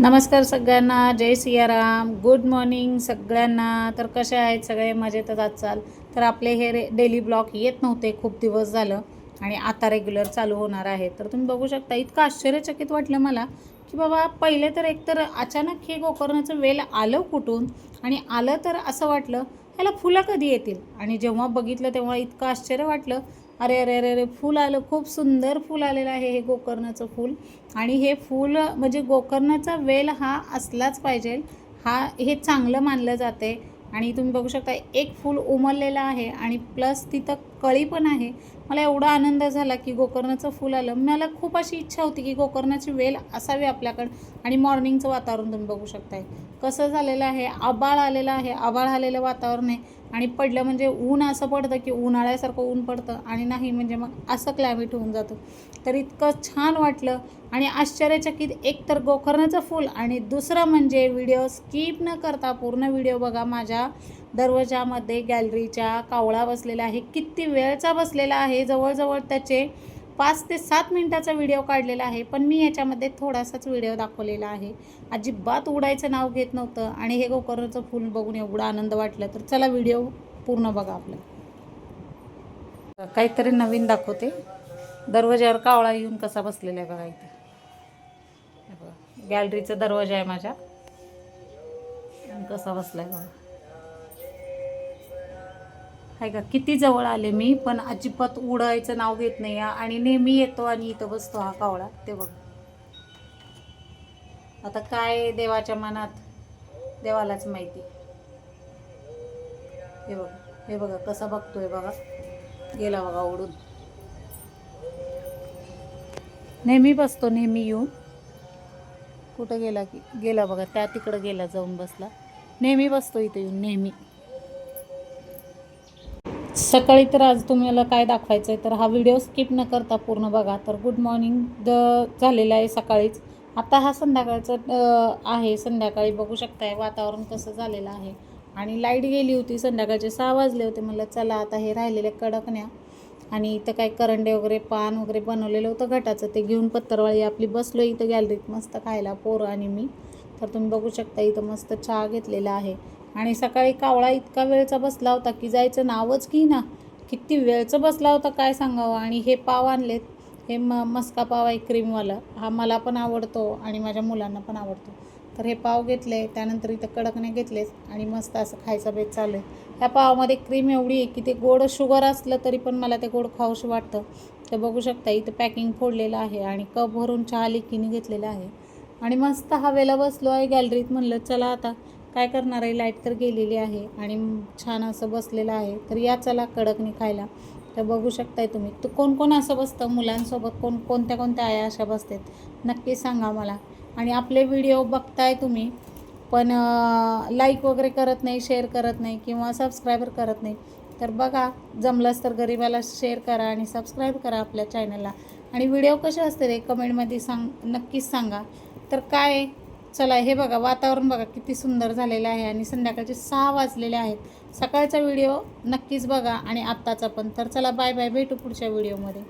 नमस्कार सगळ्यांना जय Siyaram. Good morning सगळ्यांना. तर कसे आहेत सगळे? मजेतच आजचाल तर आपले हे रे डेली ब्लॉग येत नव्हते. खूप दिवस झालं आणि आता रेग्युलर चालू होणार आहे. तर तुम्ही बघू शकता इतकं आश्चर्यचकित वाटलं मला की बाबा पहिले तर एकतर अचानक हे गोकर्णाचं वेल आलं कुठून? आणि आलं तर असं वाटलं ह्याला फुलं कधी येतील? आणि जेव्हा बघितलं तेव्हा इतकं आश्चर्य वाटलं अरे अरे अरे अरे फूल आलं खूप सुंदर फूल आलेलं आहे हे गोकर्णाचं फूल. आणि हे फूल म्हणजे गोकर्णाचा वेल हा असलाच पाहिजे. हा हे चांगलं मानलं जाते. आणि तुम्ही बघू शकता एक फूल उमललेलं आहे आणि प्लस तिथं कळी पण आहे. मला एवढा आनंद झाला की गोकर्णाचं फूल आलं. मला खूप अशी इच्छा होती की गोकर्णाची वेल असावी आपल्याकडं. आणि मॉर्निंगचं वातावरण तुम्ही बघू शकताय. कसं झालेलं आहे? आबाळ आलेलं आहे. आबाळ आलेलं वातावरण आहे. आणि पडलं म्हणजे ऊन असं पडतं की उन्हाळ्यासारखं ऊन पडतं आणि नाही म्हणजे मग असं क्लायमेट होऊन जातं. तर इतकं छान वाटलं आणि आश्चर्यचकित एक तर गोकर्णाचं फूल आणि दुसरं म्हणजे व्हिडिओ स्किप न करता पूर्ण व्हिडिओ बघा. माझ्या दरवाजामध्ये गॅलरीच्या कावळा बसलेला आहे. किती वेळचा बसलेला आहे. जवळजवळ त्याचे पाच ते सात मिनटाचा व्हिडिओ काढलेला आहे पण मी याच्यामध्ये थोडासाच व्हिडिओ दाखवलेला आहे. अजिबात उडायचं नाव घेत नव्हतं आणि हे गोकर्णाचं फूल बघून एवढा आनंद वाटला तर चला व्हिडिओ पूर्ण बघा आपला. काहीतरी नवीन दाखवते. दरवाज्यावर कावळा येऊन कसा बसलेला आहे बघा इथे. बघा गॅलरीचा दरवाजा आहे माझ्या. कसा बसला आहे बघा. आहे का? किती जवळ आले मी पण अजिबात उडायचं नाव घेत नाही आणि नेहमी येतो आणि इथं बसतो हा कावळा. ते बघ. आता काय देवाच्या मनात? देवालाच माहिती. हे बघा. हे बघा कसा बघतोय बघा. गेला बघा उडून. नेहमी बसतो नेहमी येऊन. कुठं गेला की? गेला बघा त्या तिकडं गेला जाऊन बसला. नेहमी बसतो इथं येऊन नेहमी. सकाळी तर आज तुम्हाला काय दाखवायचं आहे तर हा व्हिडिओ स्किप न करता पूर्ण बघा. तर गुड मॉर्निंग द झालेला आहे सकाळीच. आता हा संध्याकाळचं आहे संध्याकाळी. बघू शकताय वातावरण कसं झालेलं आहे. आणि लाइट गेली होती संध्याकाळचे सहा वाजले होते. म्हटलं चला आता हे राहिलेले कडकण्या आणि इथं काय करंडे वगैरे पान वगैरे बनवलेलं होतं घटाचं. ते घेऊन पत्तरवाळी आपली बसलो इथं गॅलरीत मस्त खायला पोरं आणि मी. तर तुम्ही बघू शकता इथं मस्त चहा घेतलेला आहे. आणि सकाळी कावळा इतका वेळचा बसला होता की जायचं नावच की ना? किती वेळचं बसला होता काय सांगावं? आणि हे पाव आणलेत. हे म मस्का पाव आहे क्रीमवाला. हा मला पण आवडतो आणि माझ्या मुलांना पण आवडतो. तर हे पाव घेतले त्यानंतर इथं कडकने घेतलेच आणि मस्त असं खायचा बेत चालू आहे. ह्या पावामध्ये क्रीम एवढी आहे की ते गोड शुगर असलं तरी पण मला ते गोड खाऊशी वाटतं. ते बघू शकता इथं पॅकिंग फोडलेलं आहे आणि कप भरून चहा लिकीने घेतलेला आहे. आणि मस्त हवेला बसलो आहे गॅलरीत म्हणलं चला आता. काय करणार आहे? लाइट तर गेलेली आहे आणि छान असं बसलेलं आहे. तर या चला कडकणी खायला. तर बघू शकताय तुम्ही. तर कोण कोण असं बसतं? मुलांसोबत कोण कोणत्या कोणत्या आया अशा बसतात? नक्की सांगा मला. आणि आपले व्हिडिओ बघताय तुम्ही पण लाईक वगैरे करत नाही शेअर करत नाही किंवा सबस्क्रायबर करत नाही तर बघा. जमलंच तर गरीबाला शेअर करा आणि सबस्क्राईब करा आपल्या चॅनलला आणि व्हिडिओ कसे असते ते कमेंटमध्ये सांग नक्कीच सांगा. तर काय चला हे बघा वातावरण बघा किती सुंदर झालेलं आहे आणि संध्याकाळचे सहा वाजलेले आहेत. सकाळचा व्हिडिओ नक्कीच बघा आणि आत्ताचा पण. तर चला बाय बाय भेटू पुढच्या व्हिडिओमध्ये.